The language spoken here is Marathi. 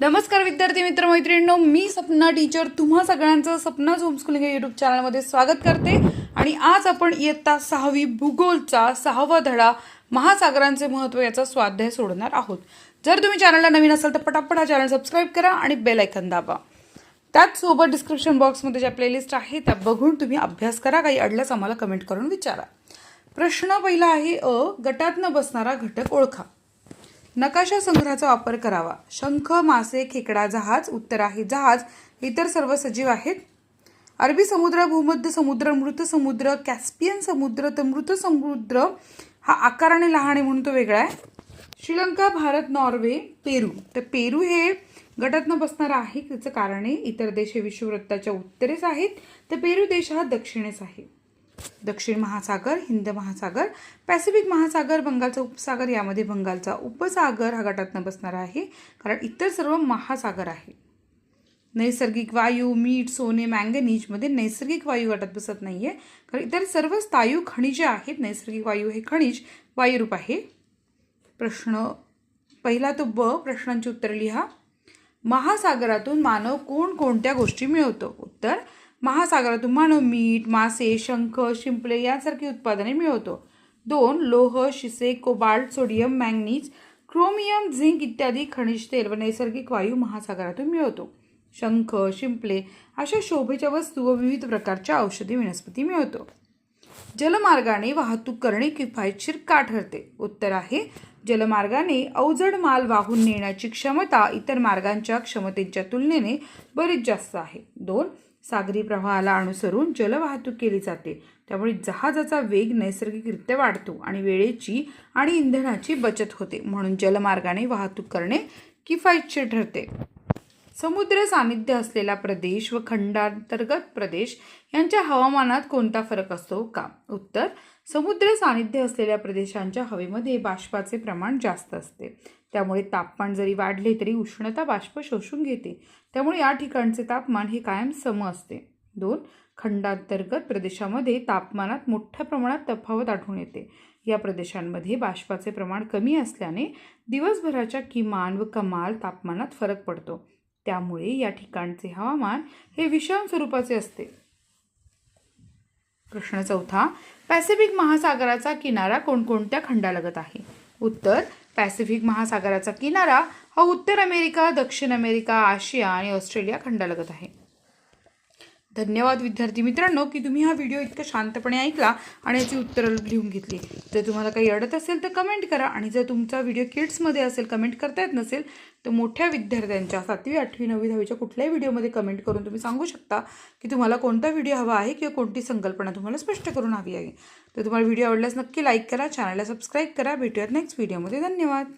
नमस्कार विद्यार्थी मित्र मैत्रिणींनो मी सपना टीचर तुम्हा सगळ्यांचं सपना होमस्कूलिंग या युट्यूब चॅनलमध्ये स्वागत करते. आणि आज आपण इयत्ता सहावी भूगोलचा सहावा धडा महासागरांचे महत्त्व याचा स्वाध्याय सोडणार आहोत. जर तुम्ही चॅनलला नवीन असाल तर पटापट हा चॅनल सबस्क्राईब करा आणि बेल ऐकन दाबा. त्याचसोबत डिस्क्रिप्शन बॉक्समध्ये ज्या प्लेलिस्ट आहे त्या बघून तुम्ही अभ्यास करा. काही अडल्यास आम्हाला कमेंट करून विचारा. प्रश्न पहिला आहे अ गटातनं बसणारा घटक ओळखा. नकाशा संग्रहाचा वापर करावा. शंख मासे खेकडा जहाज उत्तर आहे जहाज इतर सर्व सजीव आहेत. अरबी समुद्र भूमध्य समुद्र मृत समुद्र कॅस्पियन समुद्र तर मृत समुद्र हा आकाराने लहान आहे म्हणून तो वेगळा आहे. Sri Lanka Bharat Norway Peru. तर पेरू हे गटातनं बसणारा आहे. त्याचं कारण आहे इतर देश हे विषुववृत्ताच्या उत्तरेस आहेत. तर पेरू देश हा दक्षिणेस आहे. दक्षिण महासागर हिंद महासागर पॅसिफिक महासागर बंगालचा उपसागर यामध्ये बंगालचा उपसागर हा गटातनं बसणारा आहे. कारण इतर सर्व महासागर आहे. नैसर्गिक वायू मीठ सोने मँगनीजमध्ये नैसर्गिक वायू गटात बसत नाही आहे कारण इतर सर्व स्थायू खनिजे आहेत. नैसर्गिक वायू हे खनिज वायुरूप आहे. प्रश्न पहिला तो ब प्रश्नांची उत्तर लिहा. महासागरातून मानव कोणकोणत्या गोष्टी मिळवतो? उत्तर महासागरातून मानव मीठ मासे शंख शिंपले यासारखी उत्पादने मिळवतो. दोन लोह शिसे cobalt sodium manganese chromium zinc इत्यादी खनिज तेल व नैसर्गिक वायू महासागरातून मिळवतो. शंख शिंपले अशा शोभेच्या वस्तू व विविध प्रकारच्या औषधी वनस्पती मिळवतो. जलमार्गाने वाहतूक करणे किफायतशीर का ठरते? उत्तर आहे जलमार्गाने अवजड माल वाहून नेण्याची क्षमता इतर मार्गांच्या क्षमतेच्या तुलनेने बरीच जास्त आहे. दोन सागरी प्रवाहाला अनुसरून जलवाहतूक केली जाते. त्यामुळे जहाजाचा वेग नैसर्गिकरित्या वाढतो आणि वेळेची आणि इंधनाची बचत होते. म्हणून जलमार्गाने वाहतूक करणे किफायतशीर ठरते. समुद्र सानिध्य असलेला प्रदेश व खंडांतर्गत प्रदेश यांच्या हवामानात कोणता फरक असतो का? उत्तर समुद्र सानिध्य असलेल्या प्रदेशांच्या हवेमध्ये बाष्पाचे प्रमाण जास्त असते. त्यामुळे तापमान जरी वाढले तरी उष्णता बाष्प शोषून घेते. त्यामुळे या ठिकाणचे तापमान हे कायम सम असते. दोन खंडांतर्गत प्रदेशामध्ये तापमानात मोठ्या प्रमाणात तफावत आढळून येते. या प्रदेशांमध्ये बाष्पाचे प्रमाण कमी असल्याने दिवसभराच्या किमान व कमाल तापमानात फरक पडतो. त्यामुळे या ठिकाणचे हवामान हे विषम स्वरूपाचे असते. प्रश्न चौथा पॅसिफिक महासागराचा किनारा कोणकोणत्या खंडालगत आहे? उत्तर पॅसिफिक महासागराचा किनारा हा उत्तर अमेरिका दक्षिण अमेरिका आशिया आणि ऑस्ट्रेलिया खंडालगत आहे. धन्यवाद विद्यार्थी मित्रांनो की तुम्ही हा व्हिडिओ इतकं शांतपणे ऐकला आणि याची उत्तरं लिहून घेतली. जर तुम्हाला काही अडत असेल तर कमेंट करा आणि जर तुमचा व्हिडिओ किड्समध्ये असेल कमेंट करता येत नसेल तर मोठ्या विद्यार्थ्यांच्या सातवी आठवी नववी दहावीच्या कुठल्याही व्हिडिओमध्ये कमेंट करून तुम्ही सांगू शकता की तुम्हाला कोणता व्हिडिओ हवा आहे किंवा कोणती संकल्पना तुम्हाला स्पष्ट करून हवी आहे. तर तुम्हाला व्हिडिओ आवडल्यास नक्की लाईक करा चॅनलला सबस्क्राईब करा. भेटूयात नेक्स्ट व्हिडिओमध्ये धन्यवाद.